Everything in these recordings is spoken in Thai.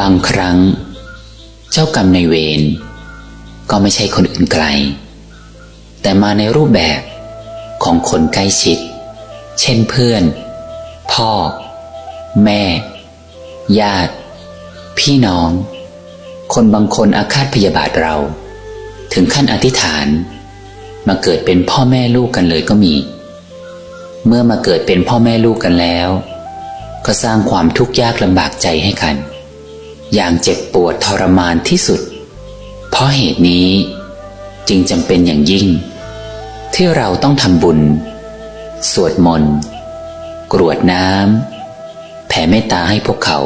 บางครั้ง เจ้ากรรมในายเวรก็ไม่ใช่คนอื่นไกล แต่มาในรูปแบบของคนใกล้ชิด เช่นเพื่อน พ่อ แม่ ญาติ พี่น้อง คนบางคนอาฆาตพยาบาทเรา ถึงขั้นอธิษฐาน มาเกิดเป็นพ่อแม่ลูกกันเลยก็มี เมื่อมาเกิดเป็นพ่อแม่ลูกกันแล้ว ก็สร้างความทุกข์ยากลำบากใจให้กัน อย่างเจ็บปวดทรมานที่สุด เพราะเหตุนี้จึงจำเป็นอย่างยิ่ง ที่เราต้องทำบุญ สวดมนต์กรวดน้ำแผ่เมตตาให้พวกเขา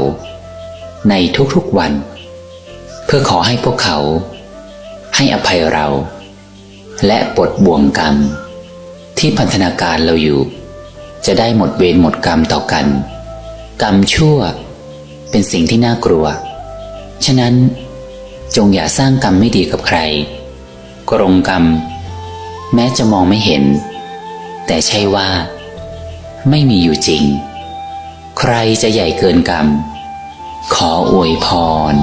ในทุกๆวัน เพื่อขอให้พวกเขา ให้อภัยเรา และปลดบ่วงกรรม ที่พันธนาการเราอยู่ จะได้หมดเวรหมดกรรมต่อกัน กรรมชั่วเป็นสิ่งที่น่ากลัว ฉะนั้น จงอย่าสร้างกรรมไม่ดีกับใคร กรงกรรม แม้จะมองไม่เห็น แต่ใช่ว่า ไม่มีอยู่จริง ใครจะใหญ่เกินกรรม ขออวยพร